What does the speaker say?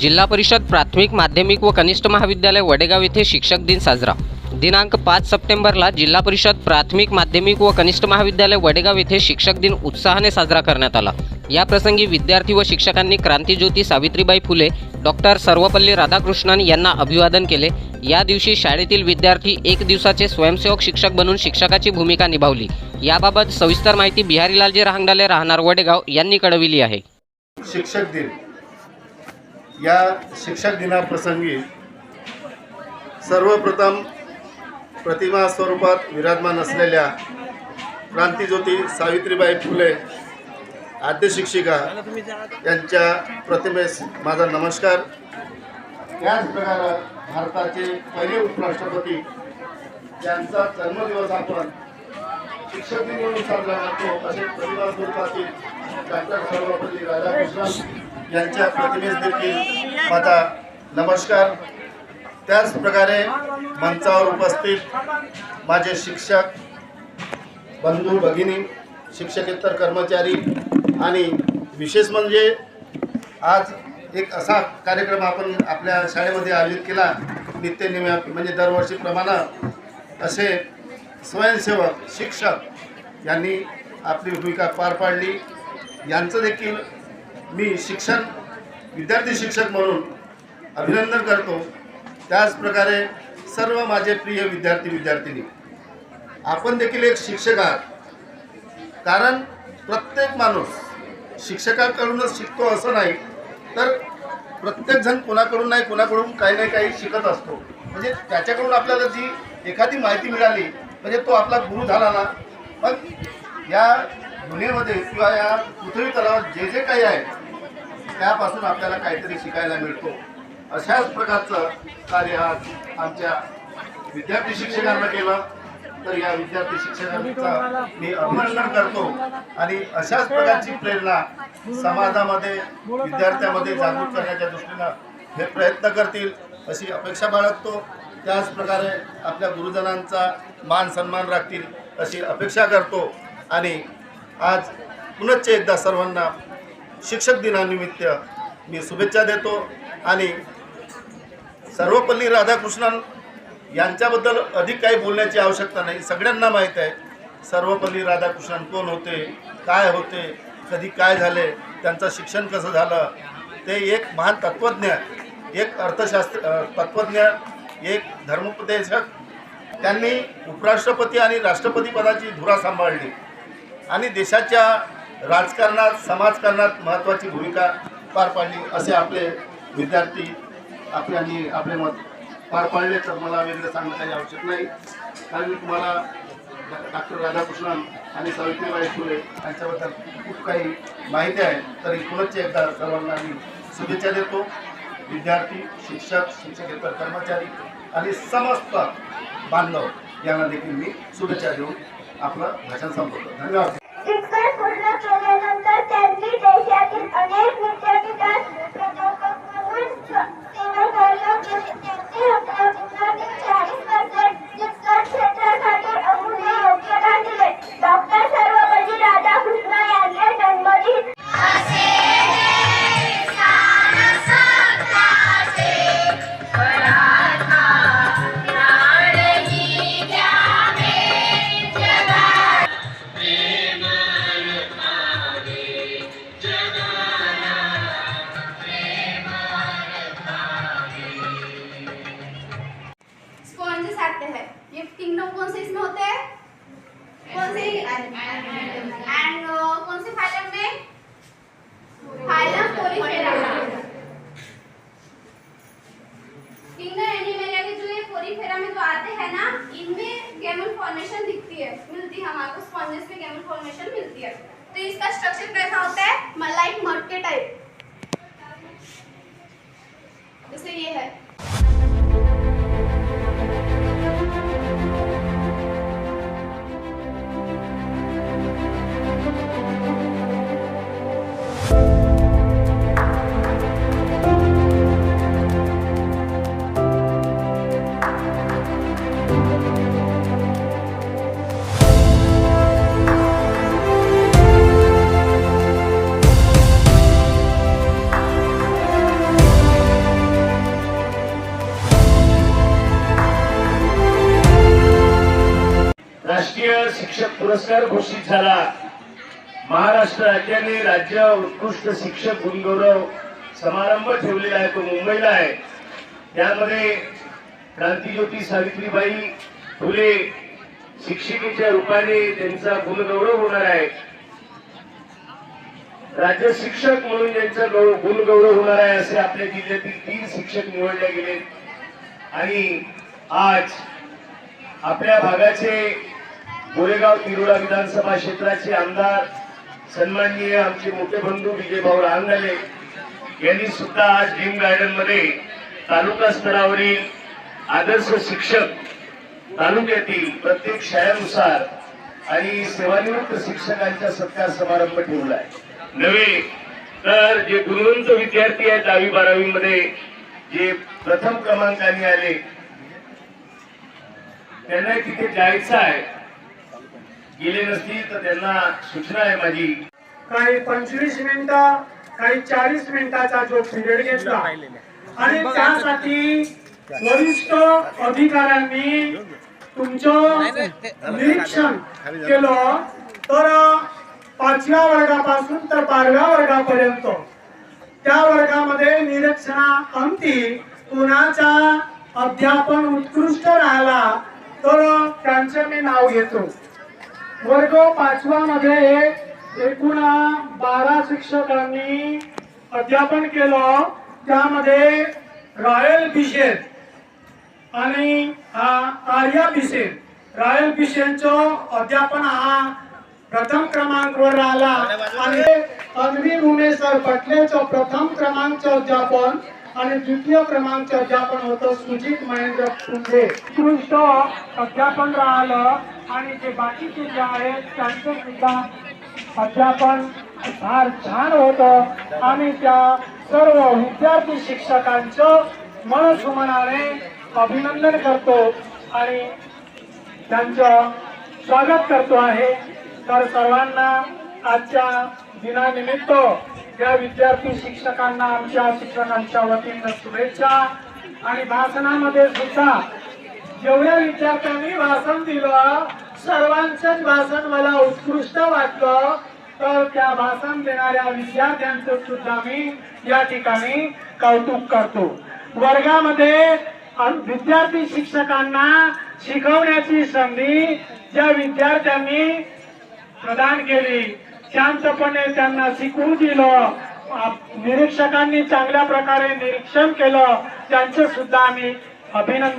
जिल्हा परिषद प्राथमिक माध्यमिक व कनिष्ठ महाविद्यालय वडेगाव येथे शिक्षक दिन साजरा. दिनांक पाच सप्टेंबरला जिल्हा परिषद प्राथमिक माध्यमिक व कनिष्ठ महाविद्यालय वडेगाव येथे शिक्षक दिन उत्साहाने साजरा करण्यात आला. याप्रसंगी विद्यार्थी व शिक्षकांनी क्रांतीज्योती सावित्रीबाई फुले डॉक्टर सर्वपल्ली राधाकृष्णन यांना अभिवादन केले. या दिवशी शाळेतील विद्यार्थी एक दिवसाचे स्वयंसेवक शिक्षक बनून शिक्षकाची भूमिका निभावली. याबाबत सविस्तर माहिती बिहारीलालजी रहांगडाले राहणार वडेगाव यांनी कळविली आहे. शिक्षक दिन. या शिक्षक दिनाप्रसंगी सर्वप्रथम प्रतिमा स्वरूपात विराजमान असलेल्या क्रांतीज्योती सावित्रीबाई फुले आद्य शिक्षिका यांच्या प्रतिमेस माझा नमस्कार. त्याच प्रकारे भारताचे पहिले उपराष्ट्रपती यांचा जन्मदिवस आपण शिक्षक दिन म्हणून साजरा करतो असे प्रतिभा स्वरूपातील डॉक्टर सर्वपल्ली राधाकृष्णन यांच्या प्रतिमेस देखील माझा नमस्कार. त्याच प्रकारे मंचावर उपस्थित माझे शिक्षक बंधू भगिनी शिक्षकेतर कर्मचारी आणि विशेष म्हणजे आज एक असा कार्यक्रम आपण आपल्या शाळेमध्ये आयोजित केला. नित्यनियम म्हणजे दरवर्षीप्रमाणे असे स्वयंसेवक शिक्षक यांनी आपली भूमिका पार पाडली. यांचं देखील मी शिक्षण विद्यार्थी शिक्षक म्हणून अभिनंदन करतो. त्याचप्रकारे सर्व माझे प्रिय विद्यार्थी विद्यार्थिनी आपण देखील एक शिक्षक आहात. कारण प्रत्येक माणूस शिक्षकाकडूनच शिकतो असं नाही तर प्रत्येकजण कोणाकडून नाही कोणाकडून काही नाही काही शिकत असतो. म्हणजे त्याच्याकडून आपल्याला जी एखादी माहिती मिळाली म्हणजे तो आपला गुरु झाला ना मग या दुनियेमध्ये किंवा या पृथ्वी तलावर जे जे काही आहे त्यापासून आपल्याला काहीतरी शिकायला मिळतो. अशाच प्रकारचं कार्य आज आमच्या विद्यार्थी शिक्षकांना केलं. तर या विद्यार्थी शिक्षकांचा मी अभिनंदन करतो. आणि अशाच प्रकारची प्रेरणा समाजामध्ये विद्यार्थ्यामध्ये जागृत करण्याच्या दृष्टीनं हे प्रयत्न करतील अशी अपेक्षा बाळगतो. त्याचप्रकारे आपल्या गुरुजनांचा मान सन्मान राखतील अशी अपेक्षा करतो. आणि आज पुनश्च एकदा सर्वांना शिक्षक दिनानिमित्त मी शुभेच्छा देतो. आणि सर्वपल्ली राधाकृष्णन यांच्याबद्दल अधिक काही बोलण्याची आवश्यकता नाही. सगळ्यांना माहीत आहे सर्वपल्ली राधाकृष्णन कोण होते काय होते कधी काय झाले त्यांचं शिक्षण कसं झालं ते एक महान तत्त्वज्ञ एक अर्थशास्त्र तत्त्वज्ञ एक धर्मोपदेशक त्यांनी उपराष्ट्रपती आणि राष्ट्रपती पदाची धुरा सांभाळली. आणि देशाच्या राजकारणात समाजकारणात महत्त्वाची भूमिका पार पाडली असे आपले विद्यार्थी आपल्यानी आपले मत पार पाडले. तर मला वेगळं सांगणं काही आवश्यक नाही. कारण मी तुम्हाला डॉक्टर राधाकृष्णन आणि सावित्रीबाई फुले यांच्याबद्दल खूप काही माहिती आहे. तरी पुनश्च एकदा सर्वांना मी शुभेच्छा देतो. विद्यार्थी शिक्षक शिक्षकेतर कर्मचारी आणि समस्त बांधव यांना देखील मी शुभेच्छा देऊन आपलं भाषण संपवतो. धन्यवाद. ये किंगडम कौन से इसमें होते हैं? कौन से? एंड कौन से फाइलम में? फाइलम पोरीफेरा किंगडम एनिमेलिया के जो ये पोरीफेरा में जो आते हैं ना, इनमें गैमल फॉर्मेशन दिखती है, मिलती है हमको स्पॉन्जेस में गैमल फॉर्मेशन मिलती है। तो इसका स्ट्रक्चर कैसा होता है? लाइक मड के टाइप जैसे ये है। पुरस्कार घोषित झाला. महाराष्ट्र राज्याने राज्य उत्कृष्ट शिक्षक गुणगौरव समारंभ ठेवलेला आहे तो मुंबईला आहे. त्यामध्ये क्रांतीज्योती सावित्रीबाई फुले शिक्षिकेच्या रूपाने त्यांचा गुणगौरव होणार आहे. राज्य शिक्षक म्हणून त्यांचा गौ- गुणगौरव होणार आहे असे आपल्या जिल्ह्यातील तीन शिक्षक निवडले गेले. आणि आज आपल्या भागाचे गोरेगाव तिरुडा विधानसभा क्षेत्राचे आमदार सन्माननीय आमचे मोठे बंधू विजयभाऊ रांगाले यांनी सुद्धा आज ड्रीम गार्डनमध्ये तालुका स्तरावरील आदर्श शिक्षक तालुक्यातील प्रत्येक शाळेनुसार आणि सेवानिवृत्त शिक्षकांचा सत्कार समारंभ ठेवला आहे. नव्हे तर जे गुणवंत विद्यार्थी आहेत दहावी बारावी मध्ये जे प्रथम क्रमांकाने आले त्यांना तिथे जायचं आहे. गेले नसतील तर त्यांना सूचना आहे माझी. काही पंचवीस मिनिटं काही चाळीस मिनिटाचा जो पिरियड घेतला. आणि त्यासाठी वरिष्ठ अधिकाऱ्यांनी तुमचं निरीक्षण केलं. तर पाचव्या वर्गापासून तर बाराव्या वर्गापर्यंत. त्या वर्गामध्ये निरीक्षणा अंती कुणाचा अध्यापन उत्कृष्ट राहिला तर त्यांचं मी नाव घेतो. वर्ग पाचवा मध्ये एकूण बारा शिक्षकांनी अध्यापन केलं. त्यामध्ये रॉयल बिशेन आणि आर्या बिशेन. रॉयल बिशेनचं अध्यापन हा प्रथम क्रमांकवर राहिला. आणि अन्वी भुवनेश्वर पटलेचं प्रथम क्रमांकचं अध्यापन आणि द्वितीय क्रमांकचं अध्यापन होतं सुजित महेंद्र पुंडे उत्कृष्ट अध्यापन राहिलं. आणि जे बाकीचे जे आहेत त्यांचं सुद्धा अध्यापन फार छान होतं. आणि त्या सर्व विद्यार्थी शिक्षकांचं मनसुमनाने अभिनंदन करतो आणि त्यांचं स्वागत करतो आहे. तर सर्वांना आजच्या दिनानिमित्त या विद्यार्थी शिक्षकांना आमच्या शिक्षकांच्या वतीनं शुभेच्छा. आणि भाषणामध्ये सुद्धा जेवढ्या विद्यार्थ्यांनी भाषण दिलं सर्वांचंच भाषण मला उत्कृष्ट वाटलं. तर त्या भाषण देणाऱ्या विद्यार्थ्यांचं सुद्धा मी या ठिकाणी कौतुक करतो. वर्गामध्ये विद्यार्थी शिक्षकांना शिकवण्याची संधी ज्या विद्यार्थ्यांनी प्रदान केली शांतपणे त्यांना शिकवू दिलं निरीक्षकांनी चांगल्या प्रकारे निरीक्षण केलं त्यांचं सुद्धा आम्ही अभिनंदन